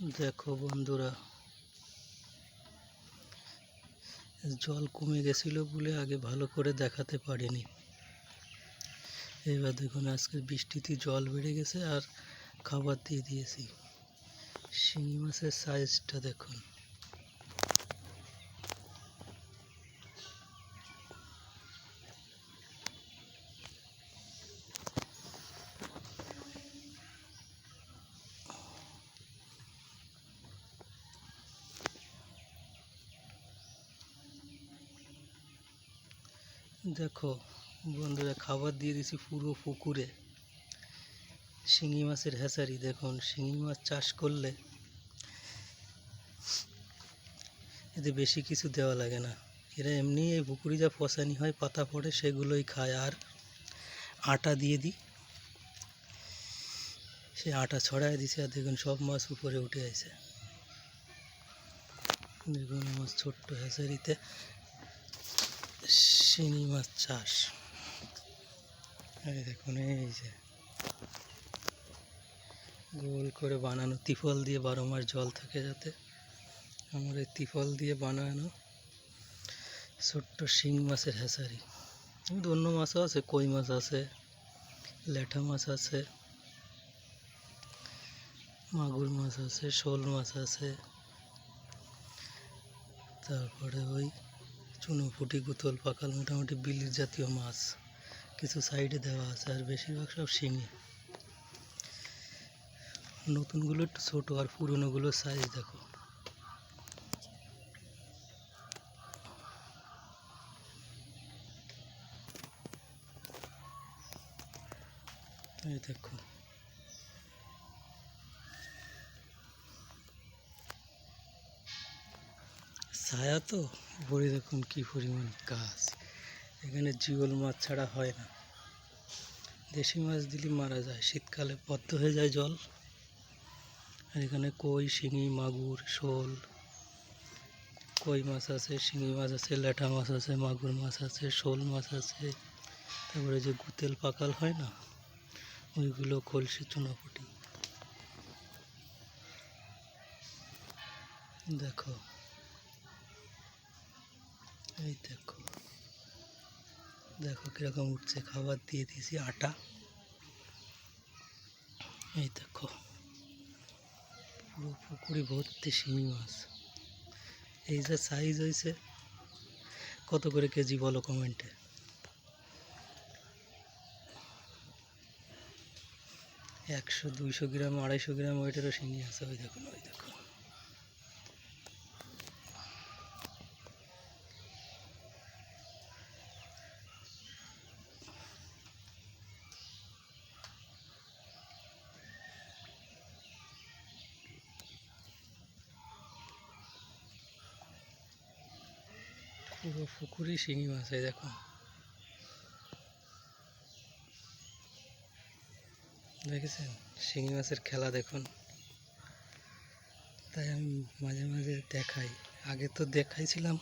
দেখো বন্ধুরা, জল কমে গেছিল বলে আগে ভালো করে দেখাতে পারিনি। এবার দেখুন, আজকে বৃষ্টিতে জল বেড়ে গেছে আর খাবার দিয়ে দিয়েছি। শিঙি মাছের সাইজটা দেখুন। দেখো, বন্ধুরা খাবার দিয়ে দিছি পুরো পুকুরে। শিঙি মাছের হ্যাচারি দেখুন, শিঙি মাছ চাষ করলে এতে বেশি কিছু দেওয়া লাগে না। এরা এমনি এই পুকুরে যা পচানি হয়, পাতা পড়ে, সেগুলোই খায়। আর আটা দিয়ে দিই। সে আটা ছড়ায় দিছে আর দেখুন, সব মাছ উপরে উঠে আছে। দেখুন, মাছ ছোট্ট হ্যাচারিতে শিঙি মাছ চাষ। এই দেখুন, এই যে। গোল করে বানানো, তিফল দিয়ে বারো মাস জল থাকে যাতে। আমার এই তিফল দিয়ে বানানো ছোট্ট শিং মাছের কিন্তু অন্য মাছও আছে, কই মাছ আছে ল্যাঠা মাছ আছে, মাগুর মাছ আছে, শোল মাছ আছে। তারপরে ওই চুনোপুটি গুতল পাকাল মোটামুটি বিলির জাতীয় মাছ। কিছু সাইডে দেওয়া আছে, আর বেশিরভাগ সব শিঙি। নতুনগুলো একটু ছোটো আর পুরনোগুলোর সাইজ দেখো। দেখো। ছায়া তো? উপরে দেখুন কি পরিমাণ গাছ। এখানে জিওল মাছ ছাড়া হয় না। দেশি মাছ দিলে মারা যায়। শীতকালে বদ্ধ হয়ে যায় জল। আর এখানে কই, শিঙি, মাগুর, শোল। কই মাছ আছে? শিঙি মাছ আছে ল্যাঠা মাছ আছে, মাগুর মাছ আছে, শোল মাছ আছে। তারপরে যে গুতেল পাকাল হয় না, ওইগুলো কলসি, চুনাপুটি। দেখো এই দেখো। দেখো কীরকম উঠছে, খাবার দিয়ে দিয়েছি আটা। এই দেখো, পুরো পুকুরে ভর্তি শিঙি মাছ। এই যে সাইজ হয়েছে, কত করে কেজি বলো কমেন্টে একশো, দুইশো গ্রাম, আড়াইশো গ্রাম ওইটারও শিঙি আছে, ওই দেখুন ওই দেখুন পুরো পুকুরে শিঙি মাছ, এই দেখুন দেখেছেন? শিঙি মাছের খেলা দেখুন। তাই আমি মাঝে মাঝে দেখাই। আগে তো দেখাইছিলাম,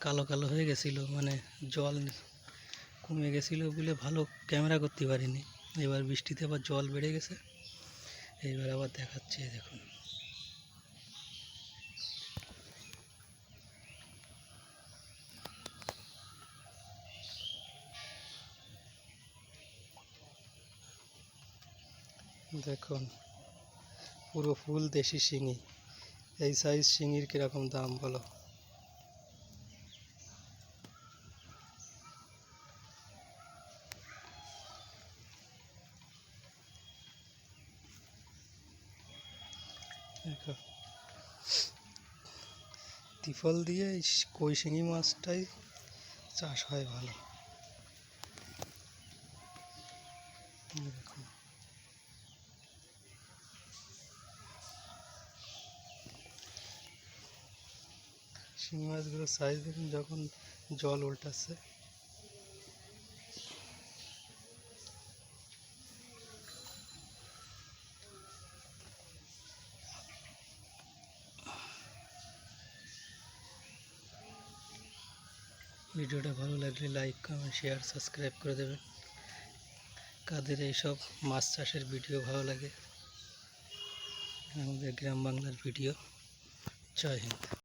কালো কালো হয়ে গেছিল মানে জল কমে গেছিল বলে ভালো ক্যামেরা করতে পারিনি। এবার বৃষ্টিতে আবার জল বেড়ে গেছে। এইবার আবার দেখাচ্ছে দেখুন। দেখুন, পুরো ফুল দেশি শিঙি। এই সাইজ শিঙির কীরকম দাম বলো? তিফল দিয়ে এই কই শিঙি মাছটাই চাষ হয় ভালো। দেখুন। শিঙি মাছগুলোর সাইজ দেখুন যখন জল উল্টাচ্ছে। ভিডিওটা ভালো লাগলে লাইক কমেন্ট শেয়ার সাবস্ক্রাইব করে দেবেন। কাদের এইসব মাছ চাষের ভিডিও ভালো লাগে? আমাদের গ্রাম বাংলার ভিডিও জয় হিন্দ।